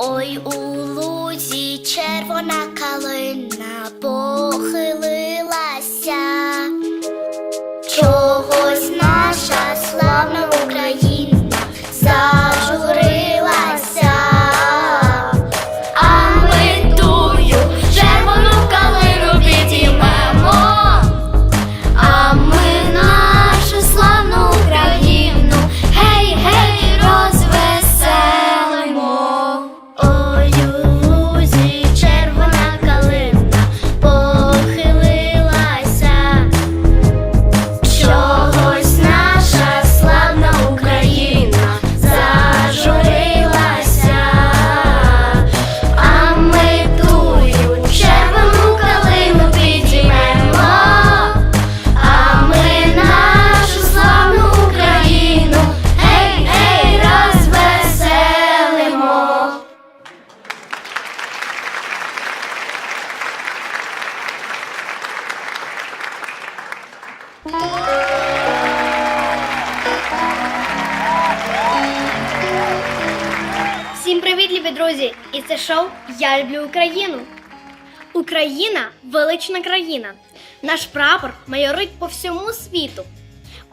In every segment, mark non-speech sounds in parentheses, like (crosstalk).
Ой у лузі червона калина похилилася. Всім привіт, любі друзі! І це шоу Я люблю Україну. Україна велична країна. Наш прапор майорить по всьому світу.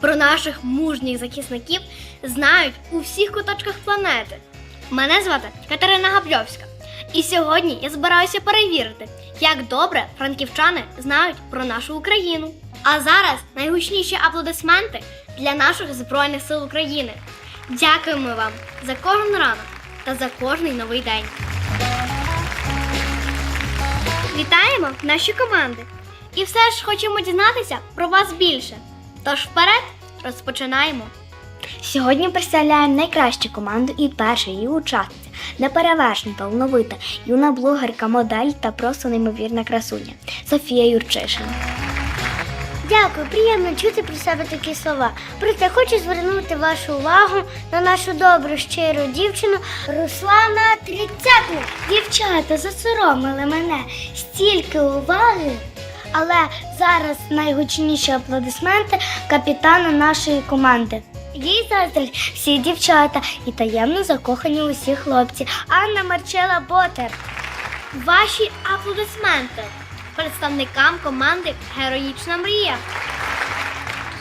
Про наших мужніх захисників знають у всіх куточках планети. Мене звати Катерина Габльовська. І сьогодні я збираюся перевірити, як добре франківчани знають про нашу Україну. А зараз найгучніші аплодисменти для наших Збройних сил України. Дякуємо вам за кожен ранок та за кожний новий день. Вітаємо наші команди! І все ж хочемо дізнатися про вас більше. Тож вперед розпочинаємо. Сьогодні представляємо найкращу команду і перша її учасниця, неперевершена, талановита, юна блогерка, модель та просто неймовірна красуня Софія Юрчишина. Дякую, приємно чути про себе такі слова. Проте хочу звернути вашу увагу на нашу добру щиру дівчину Руслана Тридцятник. Дівчата засоромили мене стільки уваги. Але зараз найгучніші аплодисменти капітану нашої команди. Їй заздрять всі дівчата і таємно закохані усі хлопці. Анна Марчела Ботер. Ваші аплодисменти представникам команди Героїчна мрія.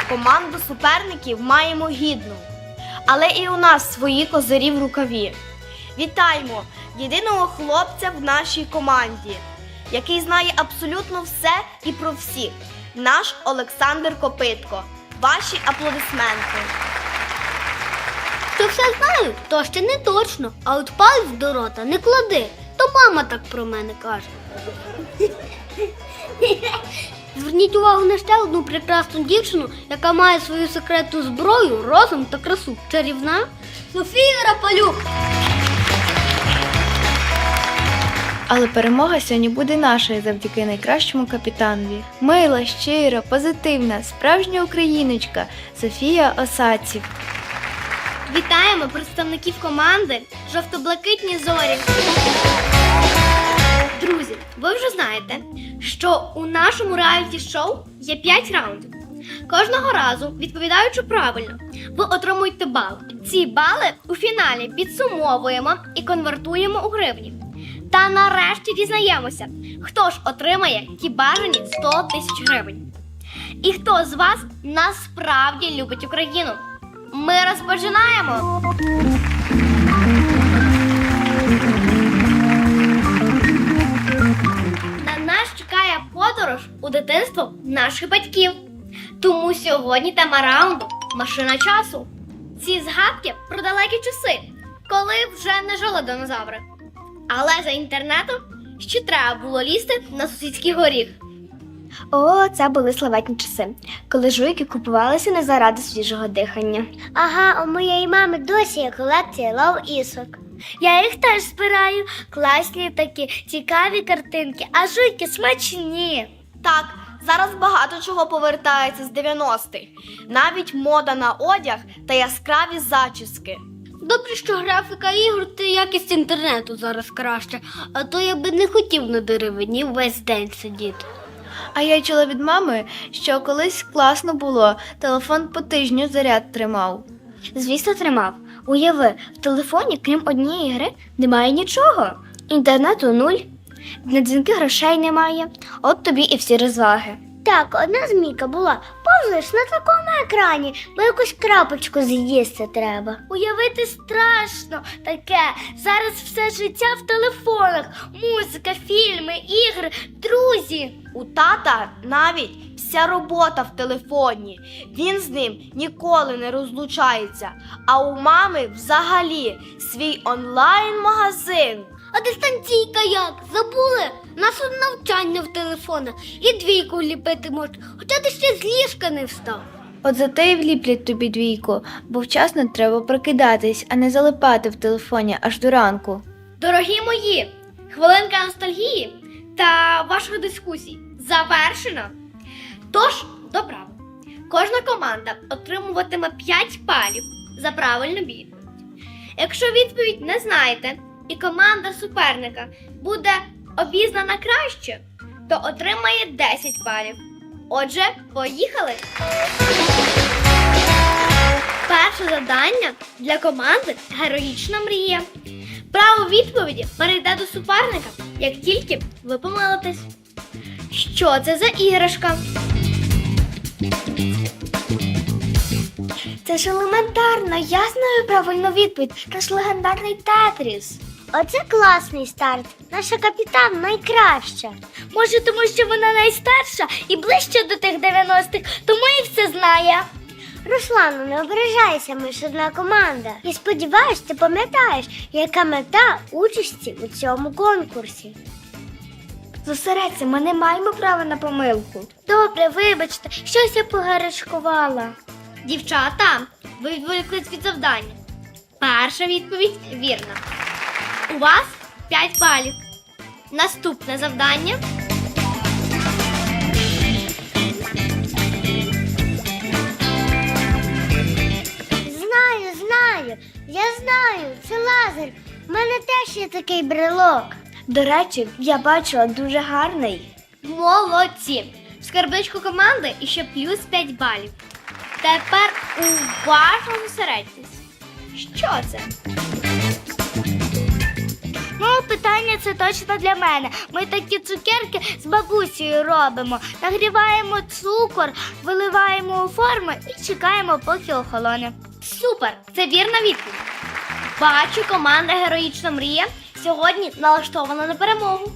Команду суперників маємо гідну, але і у нас свої козирі в рукаві. Вітаємо єдиного хлопця в нашій команді, який знає абсолютно все і про всіх. Наш Олександр Копитко. Ваші аплодисменти. То все знаю, то ще не точно. А от палець до рота не клади. То мама так про мене каже. (laughs) Зверніть увагу на ще одну прекрасну дівчину, яка має свою секретну зброю, розум та красу. Чарівна Софія Рапалюк. Але перемога сьогодні буде нашою завдяки найкращому капітанові. Мила, щира, позитивна, справжня україночка Софія Осадців. Вітаємо представників команди Жовто-блакитні зорі. Друзі, ви вже знаєте, що у нашому реаліті-шоу є 5 раундів. Кожного разу, відповідаючи правильно, ви отримуєте бали. Ці бали у фіналі підсумовуємо і конвертуємо у гривні. Та нарешті дізнаємося, хто ж отримає ті бажані 100 тисяч гривень. І хто з вас насправді любить Україну. Ми розпочинаємо. Подорож у дитинство наших батьків. Тому сьогодні тема раунду машина часу. Ці згадки про далекі часи, коли вже не жили динозаври. Але за інтернетом ще треба було лізти на сусідський горіх. О, це були славетні часи, коли жуйки купувалися не заради свіжого дихання. Ага, у моєї мами досі є колекція лов ісок. Я їх теж збираю. Класні такі, цікаві картинки, а жуйки смачні. Так, зараз багато чого повертається з 90-х. Навіть мода на одяг та яскраві зачіски. Добре, що графіка ігор та якість інтернету зараз краще, а то я би не хотів на деревині весь день сидіти. А я чула від мами, що колись класно було, телефон по тижню заряд тримав. Звісно, тримав. Уяви, в телефоні, крім однієї гри, немає нічого. Інтернету нуль, на дзвінки грошей немає. От тобі і всі розваги. Так, одна змійка була. Повзаєш на такому екрані, бо якусь крапочку з'їсти треба. Уявити страшно таке. Зараз все життя в телефонах. Музика, фільми, ігри, друзі. У тата навіть вся робота в телефоні. Він з ним ніколи не розлучається. А у мами взагалі свій онлайн-магазин. А дистанційка як? Забули? Нас тут навчання в телефонах і двійку ліпити можна, хоча ти ще з ліжка не встав. От за те й вліплять тобі двійку, бо вчасно треба прокидатись, а не залипати в телефоні аж до ранку. Дорогі мої, хвилинка ностальгії та ваших дискусій завершена. Тож, до права. Кожна команда отримуватиме 5 балів за правильну відповідь. Якщо відповідь не знаєте, і команда суперника буде обізнана краще, то отримає 10 балів. Отже, поїхали! Перше завдання для команди Героїчна мрія. Право відповіді перейде до суперника, як тільки ви помилитесь. Що це за іграшка? Це ж елементарно, я знаю правильну відповідь. Наш легендарний Тетріс. Оце класний старт. Наша капітан найкраща. Може, тому що вона найстарша і ближче до тих 90-х, тому і все знає. Руслану, не ображайся, ми ж одна команда. І сподіваюсь, ти пам'ятаєш, яка мета участі у цьому конкурсі. Зосередься, ми не маємо права на помилку. Добре, вибачте, щось я погарячкувала. Дівчата, ви відволіклись від завдання. Перша відповідь вірна. У вас 5 балів. Наступне завдання. Знаю, знаю, я знаю, це лазер. У мене теж є такий брелок. До речі, я бачила дуже гарний. Молодці! В скарбничку команди іще плюс 5 балів. Тепер уважно зосередьтесь. Що це? Питання це точно для мене. Ми такі цукерки з бабусею робимо. Нагріваємо цукор, виливаємо у форму і чекаємо, поки охолоне. Супер! Це вірна відповідь. Бачу, команда Героїчна мрія сьогодні налаштована на перемогу.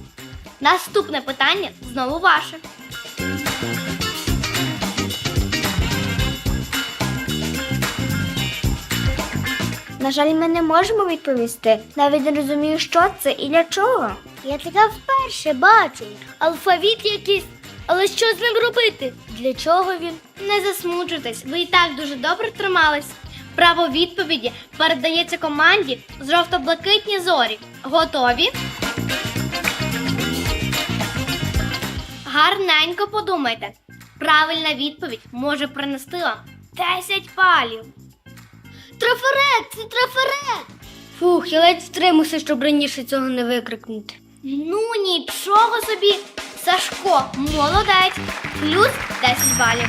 Наступне питання знову ваше. На жаль, ми не можемо відповісти. Навіть не розумію, що це і для чого. Я таке вперше бачу. Алфавіт якийсь. Але що з ним робити? Для чого він? Не засмучуйтесь, ви і так дуже добре тримались. Право відповіді передається команді з жовто-блакитні зорі. Готові? Гарненько подумайте. Правильна відповідь може принести вам 10 балів. Трафарет, це трафарет. Фух, я ледь втримався, щоб раніше цього не викрикнути. Ну нічого собі. Сашко, молодець. Плюс 10 балів.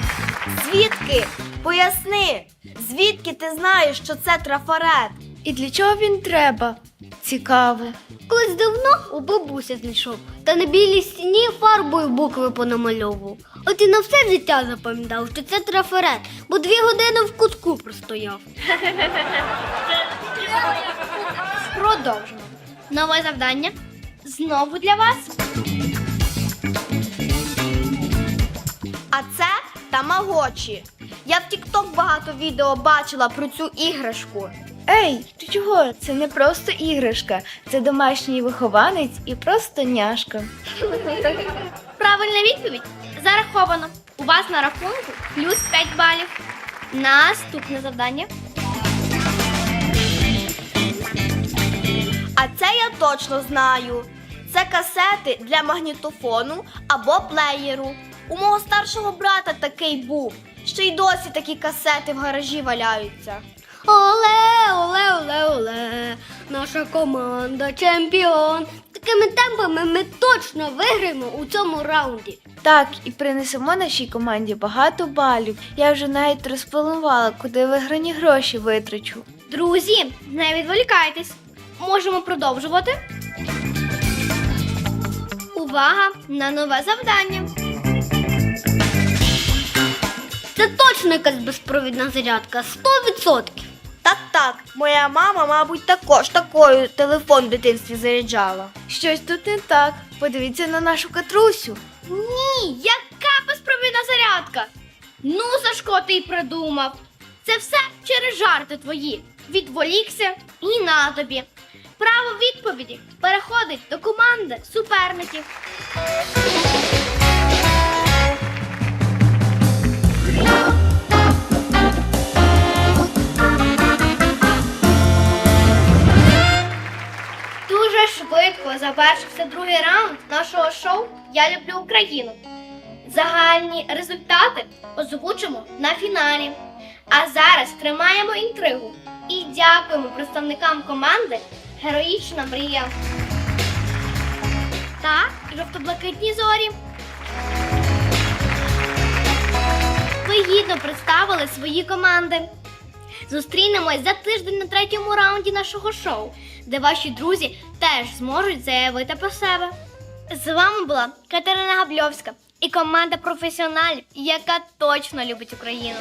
Звідки? Поясни, звідки ти знаєш, що це трафарет? І для чого він треба? Цікаво. Колись давно у бабуся знайшов, та на білій стіні фарбою букви понамальовував. От і на все життя запам'ятав, що це трафарет, бо дві години в кутку простояв. Продовжимо. Нове завдання. Знову для вас. А це тамагочі. Я в TikTok багато відео бачила про цю іграшку. Ей, ти чого? Це не просто іграшка, це домашній вихованець і просто няшка. Правильна відповідь зараховано. У вас на рахунку плюс 5 балів. Наступне завдання. А це я точно знаю. Це касети для магнітофону або плеєру. У мого старшого брата такий був. Ще й досі такі касети в гаражі валяються. Оле, оле, оле, оле. Наша команда чемпіон. Такими темпами ми точно виграємо у цьому раунді. Так, і принесемо нашій команді багато балів. Я вже навіть розпланувала, куди виграні гроші витрачу. Друзі, не відволікайтесь. Можемо продовжувати. Увага на нове завдання. Це точно якась безпровідна зарядка, 100%. Так, так, моя мама, мабуть, також такою телефон в дитинстві заряджала. Щось тут не так. Подивіться на нашу катрусю. Ні, яка безпровідна зарядка? Ну, Сашко, ти й придумав. Це все через жарти твої. Відволікся і на тобі. Право відповіді переходить до команди суперників. Швидко завершився другий раунд нашого шоу Я люблю Україну. Загальні результати озвучимо на фіналі. А зараз тримаємо інтригу і дякуємо представникам команди Героїчна мрія та жовто-блакитні зорі. Ви гідно представили свої команди. Зустрінемось за тиждень на третьому раунді нашого шоу, де ваші друзі теж зможуть заявити про себе. З вами була Катерина Габльовська і команда професіоналів, яка точно любить Україну.